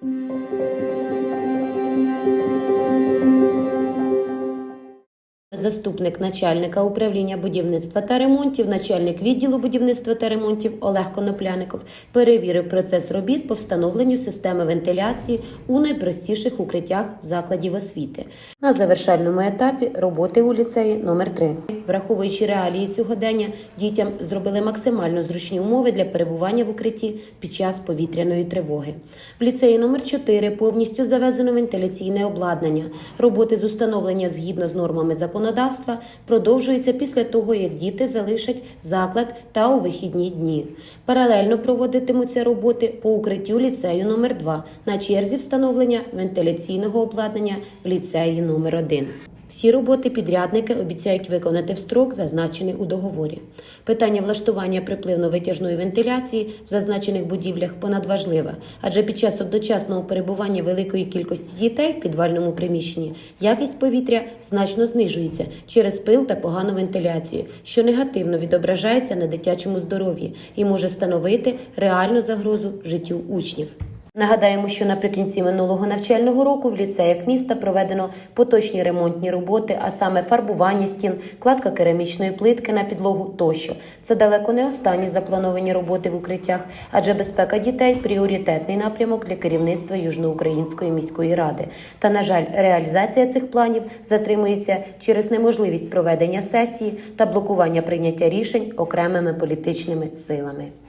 Thank you. Заступник начальника управління будівництва та ремонтів, начальник відділу будівництва та ремонтів Олег Конопляников перевірив процес робіт по встановленню системи вентиляції у найпростіших укриттях закладів освіти на завершальному етапі роботи у ліцеї номер 3 Враховуючи реалії сьогодення, дітям зробили максимально зручні умови для перебування в укритті під час повітряної тривоги. В ліцеї номер 4 повністю завезено вентиляційне обладнання. Роботи з установлення згідно з нормами законодавства продовжуються після того, як діти залишать заклад та у вихідні дні. Паралельно проводитимуться роботи по укриттю ліцею номер 2 на черзі встановлення вентиляційного обладнання в ліцеї номер 1 всі роботи підрядники обіцяють виконати в строк, зазначений у договорі. Питання влаштування припливно-витяжної вентиляції в зазначених будівлях понадважливе, адже під час одночасного перебування великої кількості дітей в підвальному приміщенні якість повітря значно знижується через пил та погану вентиляцію, що негативно відображається на дитячому здоров'ї і може становити реальну загрозу життю учнів. Нагадаємо, що наприкінці минулого навчального року в ліцеях міста проведено поточні ремонтні роботи, а саме фарбування стін, кладка керамічної плитки на підлогу тощо. Це далеко не останні заплановані роботи в укриттях, адже безпека дітей пріоритетний напрямок для керівництва Южноукраїнської міської ради. Та, на жаль, реалізація цих планів затримується через неможливість проведення сесії та блокування прийняття рішень окремими політичними силами.